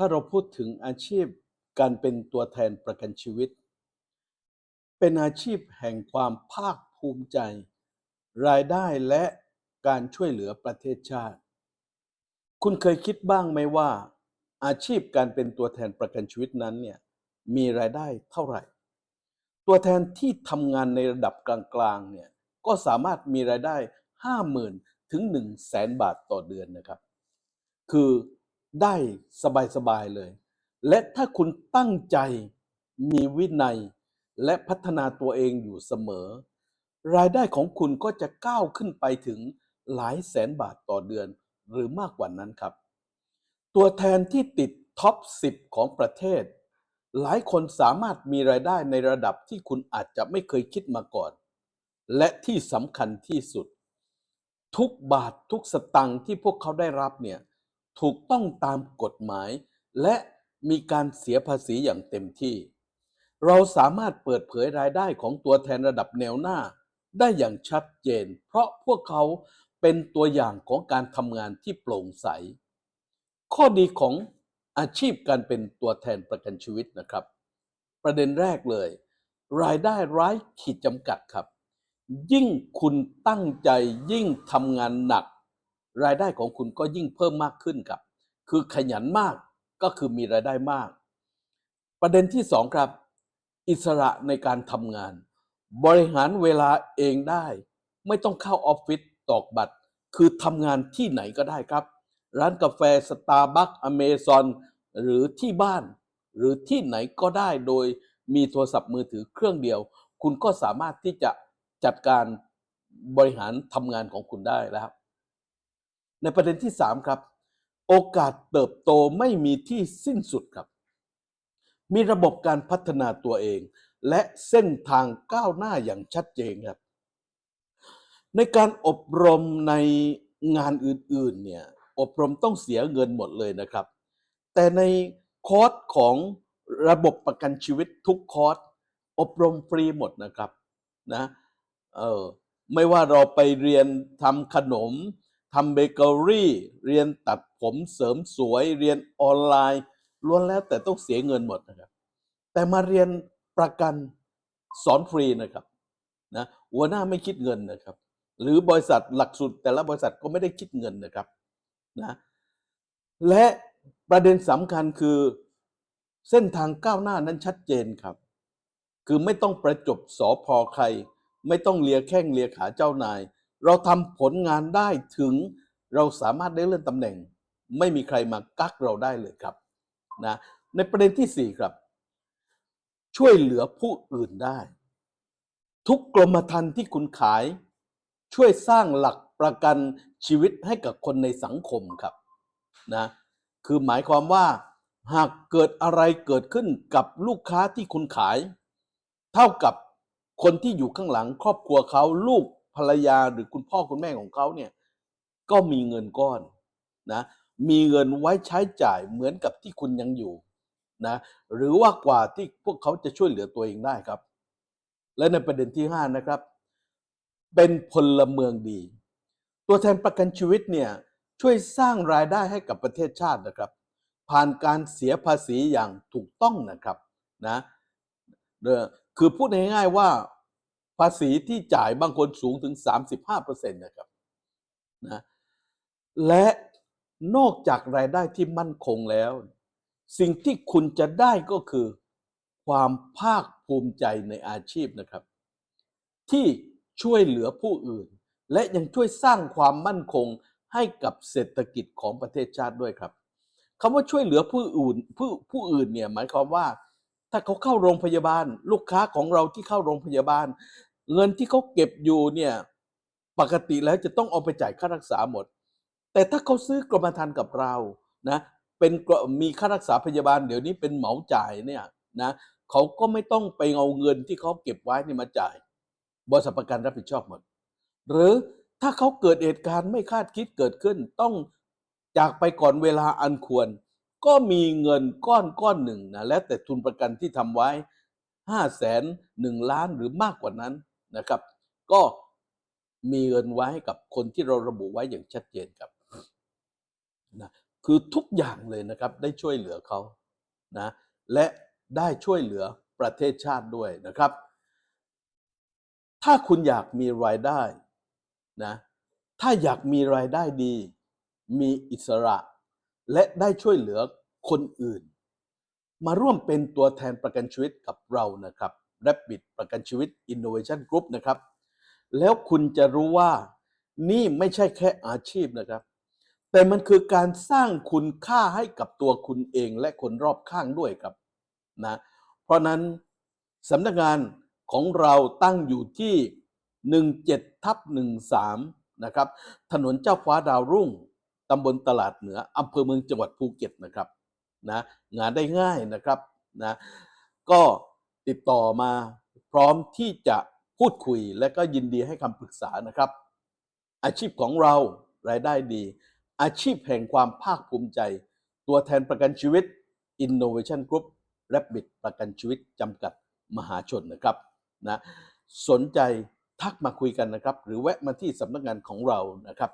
ถ้าเราพูดถึงอาชีพการเป็นตัวแทนประกันชีวิต เป็นอาชีพแห่งความภาคภูมิใจ รายได้และการช่วยเหลือประเทศชาติ คุณเคยคิดบ้างไหมว่า อาชีพการเป็นตัวแทนประกันชีวิตนั้นเนี่ยมีรายได้เท่าไหร่ ตัวแทนที่ทำงานในระดับกลางๆเนี่ยก็สามารถมีรายได้ 50,000 ถึง 1 0 0 0 0แสนบาทต่อเดือนนะครับ คือ ได้สบายๆเลย และถ้าคุณตั้งใจมีวินัย และพัฒนาตัวเองอยู่เสมอ รายได้ของคุณก็จะก้าวขึ้นไปถึงหลายแสนบาทต่อเดือนหรือมากกว่านั้นครับ ตัวแทนที่ติดท็อป 10 ของประเทศ หลายคนสามารถมีรายได้ในระดับที่คุณอาจจะไม่เคยคิดมาก่อน และที่สำคัญที่สุด ทุกบาททุกสตังค์ที่พวกเขาได้รับเนี่ย ถูกต้องตามกฎหมาย และมีการเสียภาษีอย่างเต็มที่ เราสามารถเปิดเผยรายได้ของตัวแทนระดับแนวหน้า ได้อย่างชัดเจน เพราะพวกเขาเป็นตัวอย่างของการทำงานที่โปร่งใส ข้อดีของอาชีพการเป็นตัวแทนประกันชีวิตนะครับ ประเด็นแรกเลย รายได้ไร้ขีดจำกัดครับ ยิ่งคุณตั้งใจยิ่งทำงานหนัก รายได้ของคุณก็ยิ่งเพิ่มมากขึ้นครับ คือขยันมากก็คือมีรายได้มาก ประเด็นที่สองครับ อิสระในการทำงาน บริหารเวลาเองได้ ไม่ต้องเข้าออฟฟิศตอกบัตร คือทำงานที่ไหนก็ได้ครับ ร้านกาแฟสตาร์บัคอเมซอนหรือที่บ้าน หรือที่ไหนก็ได้โดยมีโทรศัพท์มือถือเครื่องเดียว คุณก็สามารถที่จะจัดการบริหารทำงานของคุณได้แล้ว ในประเด็นที่ 3 ครับ โอกาสเติบโตไม่มีที่สิ้นสุดครับ มีระบบการพัฒนาตัวเอง และเส้นทางก้าวหน้าอย่างชัดเจนครับ ในการอบรมในงานอื่นๆเนี่ยอบรมต้องเสียเงินหมดเลยนะครับ แต่ในคอร์สของระบบประกันชีวิตทุกคอร์สอบรมฟรีหมดนะครับนะเออไม่ว่าเราไปเรียนทำขนม ทำเบเกอรี่เรียนตัดผมเสริมสวยเรียนออนไลน์ล้วนแล้วแต่ต้องเสียเงินหมดนะครับแต่มาเรียนประกันสอนฟรีนะครับนะหัวหน้าไม่คิดเงินนะครับ หรือบริษัทหลักสูตรแต่ละบริษัทก็ไม่ได้คิดเงินนะครับนะและประเด็นสำคัญคือเส้นทางก้าวหน้านั้นชัดเจนครับ คือไม่ต้องประจบสอพอใคร ไม่ต้องเลียแข้งเลียขาเจ้านาย เราทำผลงานได้ถึงเราสามารถได้เลื่อนตำแหน่ง ไม่มีใครมากักเราได้เลยครับนะในประเด็นที่สี่ครับ ช่วยเหลือผู้อื่นได้ ทุกกรมธรรม์ที่คุณขาย ช่วยสร้างหลักประกันชีวิตให้กับคนในสังคมครับนะคือหมายความว่าหากเกิดอะไรเกิดขึ้นกับลูกค้าที่คุณขาย เท่ากับคนที่อยู่ข้างหลังครอบครัวเขาลูก ภรรยาหรือคุณพ่อคุณแม่ของเขาเนี่ยก็มีเงินก้อนนะมีเงินไว้ใช้จ่ายเหมือนกับที่คุณยังอยู่นะหรือว่ากว่าที่พวกเขาจะช่วยเหลือตัวเองได้ครับ และในประเด็นที่ห้านะครับ เป็นพลเมืองดี ตัวแทนประกันชีวิตเนี่ยช่วยสร้างรายได้ให้กับประเทศชาตินะครับ ผ่านการเสียภาษีอย่างถูกต้องนะครับนะเด้อคือพูดง่ายๆว่า ภาษีที่จ่ายบางคนสูงถึง 35%นะครับนะและนอกจากรายได้ที่มั่นคงแล้ว สิ่งที่คุณจะได้ก็คือความภาคภูมิใจในอาชีพนะครับ ที่ช่วยเหลือผู้อื่น และยังช่วยสร้างความมั่นคงให้กับเศรษฐกิจของประเทศชาติด้วยครับคำว่าช่วยเหลือผู้อื่นผู้ผู้อื่นเนี่ยหมายความว่า ถ้าเขาเข้าโรงพยาบาล ลูกค้าของเราที่เข้าโรงพยาบาล เงินที่เขาเก็บอยู่เนี่ยปกติแล้วจะต้องเอาไปจ่ายค่ารักษาหมด แต่ถ้าเขาซื้อกรมธรรม์กับเรานะเป็นมีค่ารักษาพยาบาลเดี๋ยวนี้เป็นเหมาจ่ายเนี่ยนะเขาก็ไม่ต้องไปเอาเงินที่เขาเก็บไว้นี่มาจ่ายบริษัทประกันรับผิดชอบหมด หรือถ้าเขาเกิดเหตุการณ์ไม่คาดคิดเกิดขึ้น ต้องจากไปก่อนเวลาอันควร ก็มีเงินก้อนก้อนหนึ่งนะและแต่ทุนประกันที่ทำไว้ห้าแสนหนึ่งล้านหรือมากกว่านั้น นะครับ ก็มีเงินไว้ให้กับคนที่เราระบุไว้อย่างชัดเจนครับนะคือทุกอย่างเลยนะครับได้ช่วยเหลือเขานะและได้ช่วยเหลือประเทศชาติด้วยนะครับ ถ้าคุณอยากมีรายได้นะถ้าอยากมีรายได้ดี มีอิสระ และได้ช่วยเหลือคนอื่น มาร่วมเป็นตัวแทนประกันชีวิตกับเรานะครับ Rabbit ประกันชีวิต Innovation Group นะครับ แล้วคุณจะรู้ว่านี่ไม่ใช่แค่อาชีพนะครับ แต่มันคือการสร้างคุณค่าให้กับตัวคุณเองและคนรอบข้างด้วยครับนะเพราะนั้นสำนักงานของเราตั้งอยู่ที่ 17ทับ13 นะครับ ถนนเจ้าฟ้าดาวรุ่งตำบลตลาดเหนืออำเภอเมืองจังหวัดภูเก็ตนะครับนะงานได้ง่ายนะครับนะก็ ติดต่อมาพร้อมที่จะพูดคุยและก็ยินดีให้คำปรึกษานะครับ อาชีพของเรารายได้ดี อาชีพแห่งความภาคภูมิใจ ตัวแทนประกันชีวิต Innovation Group Rabbit ประกันชีวิตจำกัดมหาชนนะครับนะสนใจทักมาคุยกันนะครับ หรือแวะมาที่สำนักงานของเรานะครับ